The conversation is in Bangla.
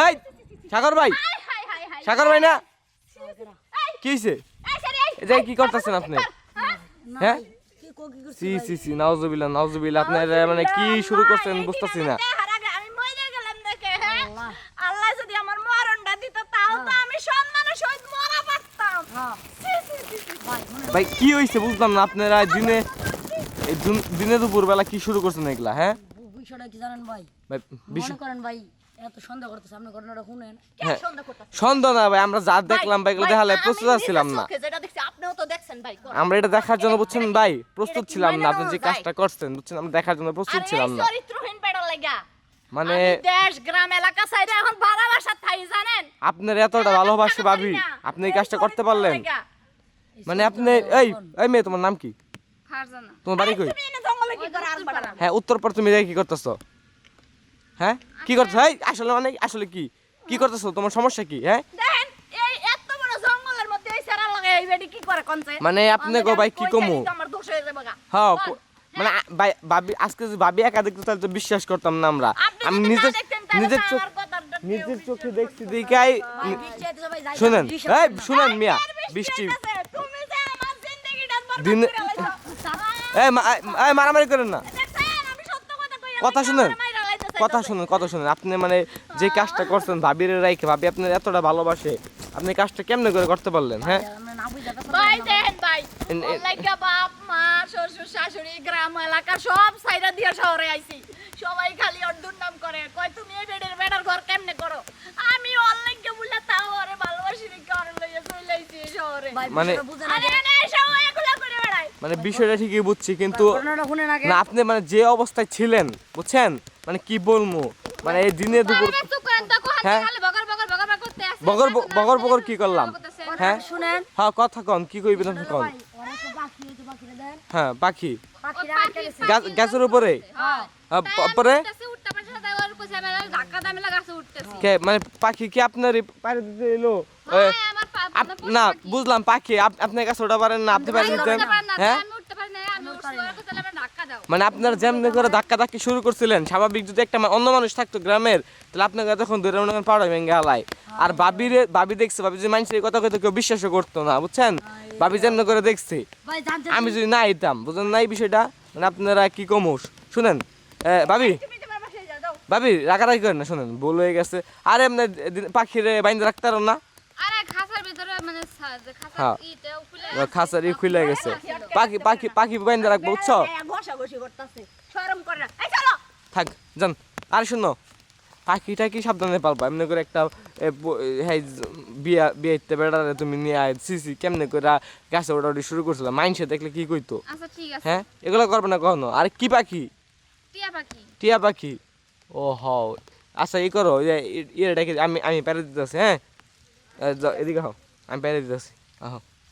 এই সাগর ভাই। সাগর ভাই না? কি হয়েছে এই সেরে এই এই যে কি করতেছেন আপনি? হ্যাঁ? সি সি সি নাউজুবিল্লাহ নাউজুবিল্লাহ আপনি মানে কি শুরু করছেন বুঝতেছি না। দেখার আগে আমি মরে গেলাম দেখে আল্লাহ যদি আমার মরণটা দিত তাও তো আমি সম্মানের সহিত মরা পারতাম। ছি, ছি, ছি, ছি। ভাই ভাই কি হয়েছে বুঝলাম না আপনারা দিনে এই দুন- দিনে দুপুর বেলা কি শুরু করছেন এগুলা হ্যাঁ? বিষয়টা কি জানেন ভাই? ভাই মনে করেন ভাই এত সন্দেহ করতেছে আপনি ঘটনাটা শুনেন। হ্যাঁ। সন্দেহ না ভাই আমরা যা দেখলাম ভাই এগুলো দেখালে প্রস্তুত ছিলাম না। আমরা এটা দেখার জন্য বুঝছেন ভাই প্রস্তুত ছিলাম না আপনি যে কাজটা করছেন বুঝছেন আমরা দেখার জন্য প্রস্তুত ছিলাম না। মানে দেশ গ্রাম এলাকা সাইডে এখন ভাড়া বাসা থাই জানেন? আপনার এতটা ভালোবাসে ভাবি আপনি এই কাজটা করতে পারলেন। মানে আপনি এই এই মেয়ে তোমার নাম কি? তোমার বাড়ি কই? জঙ্গলে কি হ্যাঁ তুমি দেখে কি করতেছো? হ্যাঁ? কি করছ এই আসলে মানে আসলে কি? কি করতেছো? তোমার সমস্যা কি? হ্যাঁ? দেখেন এই এত বড় জঙ্গলের মধ্যে এই সারা লাগে এই বেডি কি করে কোনছে? মানে আপনি গো ভাই কি কমু? আমার দোষ হয়ে হ্যাঁ মানে ভাই ভাবি আজকে যদি ভাবি একা দেখতে তাহলে তো বিশ্বাস করতাম না আমরা। আমি নিজের নিজের চোখ নিজের চোখে দেখছি দেখাই শুনেন। এই শুনেন মিয়া বৃষ্টি। দিনে-। এই মারামারি করেন না। দেখছেন, আমি সত্য কথা শুনেন কথা শুনুন কথা শুনুন। আপনি মানে যে কাজটা করছেন ভাবির রাইকে ভাবি আপনার এতটা ভালোবাসে আপনি কাজটা কেমনে করে করতে পারলেন হ্যাঁ? ভাই দেন ভাই বাপ মা শ্বশুর শাশুড়ি গ্রাম এলাকা সব সাইডা দিয়ে শহরে আইছি। সবাই খালি ওর দুর্নাম করে কয় তুমি এই বেডের বেডার ঘর কেমনে করো? আমি অনলাইনকে বললে তাও আরে ভালোবাসি লইয়া চলে আইছি শহরে। মানে- আরে এনে এসে ও এগুলা করে বেড়ায় মানে বিষয়টা ঠিকই বুঝছি কিন্তু আগে না আপনি মানে যে অবস্থায় ছিলেন বুঝছেন? মানে কি বলব? মানে এই দিনে দুপুর হ্যাঁ। বগর বগর বগর কি করলাম? হ্যাঁ? শুনেন। হ্যাঁ কথা কন কি কইবেন আপনি কন? হ্যাঁ পাখি। গাছের উপরে? হ্যাঁ। হ্যাঁ, পরে? কে মানে পাখি কি আপনার পারে দিতে এলো? না বুঝলাম পাখি আপনার কাছে ওটা পারেন না আপনি পারেন হ্যাঁ? আমি উঠতে পারি না আমি উঠতে পারি না ধাক্কা দাও। মানে আপনারা যেমনি করে ধাক্কা ধাক্কি শুরু করছিলেন স্বাভাবিক যদি একটা অন্য মানুষ থাকতো গ্রামের তাহলে আপনাকে তখন ধরে মনে করেন পাড়া ভেঙে হালাই আর বাবিরে বাবি দেখছে বাবি যে মানুষের এই কথা কইতো কেউ বিশ্বাসও করতো না বুঝছেন? বাবি যেমনি করে দেখছে। আমি যদি না আইতাম বুঝলেন না এই বিষয়টা? মানে আপনারা কি কমোস শুনেন বাবি বাবি রাগারাগি করেন না শুনেন ভুল হয়ে গেছে। আরে এমনি পাখিরে বাইন্দে রাখতে পারো না। আরে খাসার ভিতরে মানে সা- যে খাসার হ্যাঁ। খাঁচার ই খুলে গেছে। পাখি পাখি পাখি বাইন্দে রাখব বুঝছ? ঘষা ঘষি করতেছে। শরম করে না। এই চলো। থাক যান। আর শুনো পাখিটা কি সাবধানে পালবা। এমনি করে একটা হ্যাঁ বিয়া বিয়েতে বেড়ারে তুমি নিয়ে আয় সিসি কেমনে করে গাছে ওটা ওটি শুরু করছিল? মাইনসে দেখলে কি কইতো? আচ্ছা ঠিক আছে। হ্যাঁ? এগুলো করবে না কখনো? আর কি পাখি? টিয়া পাখি। টিয়া পাখি। ও হও আচ্ছা ই করো ওই যে, ই- ইয়ে ডেকে আমি আমি পেরে দিতেছি হ্যাঁ? এদিকে হও, আমি পেরে দিতেছি, আহ।